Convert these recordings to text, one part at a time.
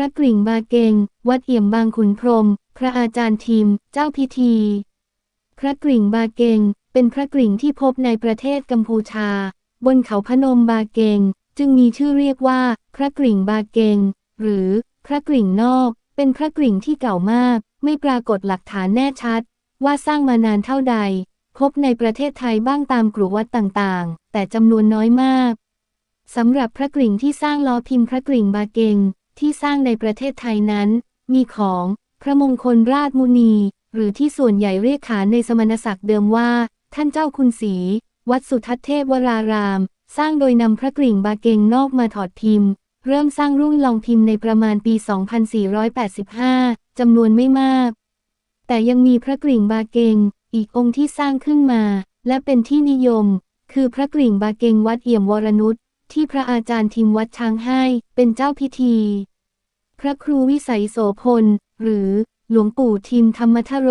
ระกริ่งบาเกง วัดเอี่ยมบางขุนพรม พระอาจารย์ทิมเจ้าพิธี พระกริ่งบาเกง เป็นพระกริ่งที่พบในประเทศกัมพูชา บนเขาพนมบาเกง จึงมีชื่อเรียกว่า พระกริ่งบาเกง หรือ พระกริ่งนอก เป็นพระกริ่งที่เก่ามาก ไม่ปรากฏหลักฐานแน่ชัด ว่าสร้างมานานเท่าใด พบในประเทศไทยบ้างตามกรุวัดต่างๆ แต่จำนวนน้อยมากสำหรับพระกริ่งที่สร้างล้อพิมพ์พระกริ่งบาเกง ที่สร้างในประเทศไทยนั้น มีของพระมงคลราชมุนี หรือที่ส่วนใหญ่เรียกขานในสมณศักดิ์เดิมว่า ท่านเจ้าคุณศรีวัดสุทัศเทพวราราม สร้างโดยนำพระกริ่งบาเกงนอกมาถอดพิมพ์ เริ่มสร้างรุ่นลองพิมพ์ในประมาณปี 2485จำนวนไม่มาก แต่ยังมีพระกริ่งบาเกง อีกองค์ที่สร้างขึ้นมา และเป็นที่นิยม คือพระกริ่งบาเกงวัดเอี่ยมวรนุช ที่พระอาจารย์ทิมวัดช้างให้ เป็นเจ้าพิธี พระครูวิสัยโสพล หรือหลวงปู่ทิมธรรมทโร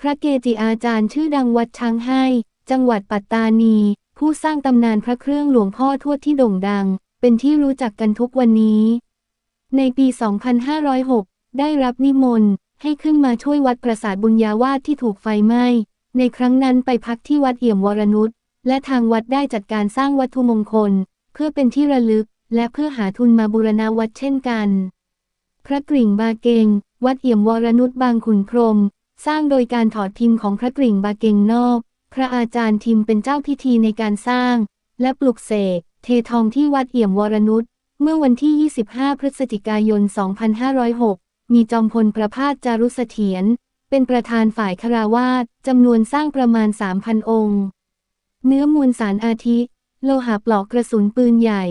พระเกจิอาจารย์ชื่อดังวัดช้างให้ จังหวัดปัตตานี ผู้สร้างตำนานพระเครื่องหลวงพ่อทวดที่โด่งดัง เป็นที่รู้จักกันทุกวันนี้ ในปี 2506 ได้รับนิมนต์ให้ขึ้นมาช่วยวัดปราสาทบุญญาวาสที่ถูกไฟไหม้ ในครั้งนั้นไปพักที่วัดเอี่ยมวรนุชและทางวัดได้จัดการสร้างวัตถุมงคล เพื่อเป็นที่ระลึก และเพื่อหาทุนมาบูรณาวัดเช่นกัน พระกริ่งบาเกง วัดเอี่ยมวรนุชบางขุนพรม สร้างโดยการถอดพิมพ์ของพระกริ่งบาเกงนอก พระอาจารย์ทิมเป็นเจ้าพิธีในการสร้าง และปลุกเสกเททองที่วัดเอี่ยมวรนุชเมื่อวันที่ 25 พฤศจิกายน 2506 มีจอมพลประพาสจารุเสถียรเป็นประธานฝ่ายคาราวาสจำนวนสร้างประมาณ 3,000 องค์ เนื้อมวลสารอาทิ โลหะปลอกกระสุนปืนใหญ่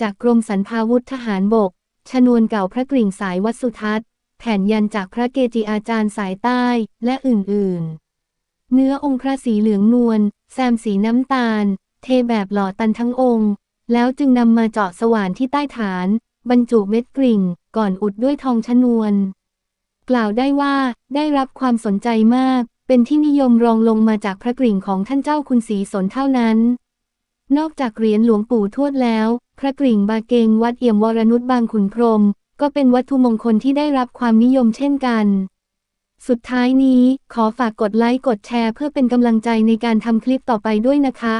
จากกรมสรรพาวุธทหารบก ชนวนเก่าพระกริ่งสายวัดสุทัศน์ แผ่นยันจากพระเกจิอาจารย์สายใต้ และอื่นๆ เนื้อองค์พระสีเหลืองนวล แซมสีน้ำตาล เทแบบหล่อตันทั้งองค์ แล้วจึงนำมาเจาะสว่านที่ใต้ฐาน บรรจุเม็ดกริ่ง ก่อนอุดด้วยทองชนวน กล่าวได้ว่าได้รับความสนใจมาก เป็นที่นิยมรองลงมาจากพระกริ่งของท่านเจ้าคุณศรีสนเท่านั้น นอกจากเหรียญหลวงปู่ทวดแล้ว พระกริ่งบาเกงวัดเอี่ยมวรนุชบางขุนพรหมก็เป็นวัตถุมงคลที่ได้รับความนิยมเช่นกัน สุดท้ายนี้ขอฝากกดไลค์กดแชร์เพื่อเป็นกำลังใจในการทำคลิปต่อไปด้วยนะคะ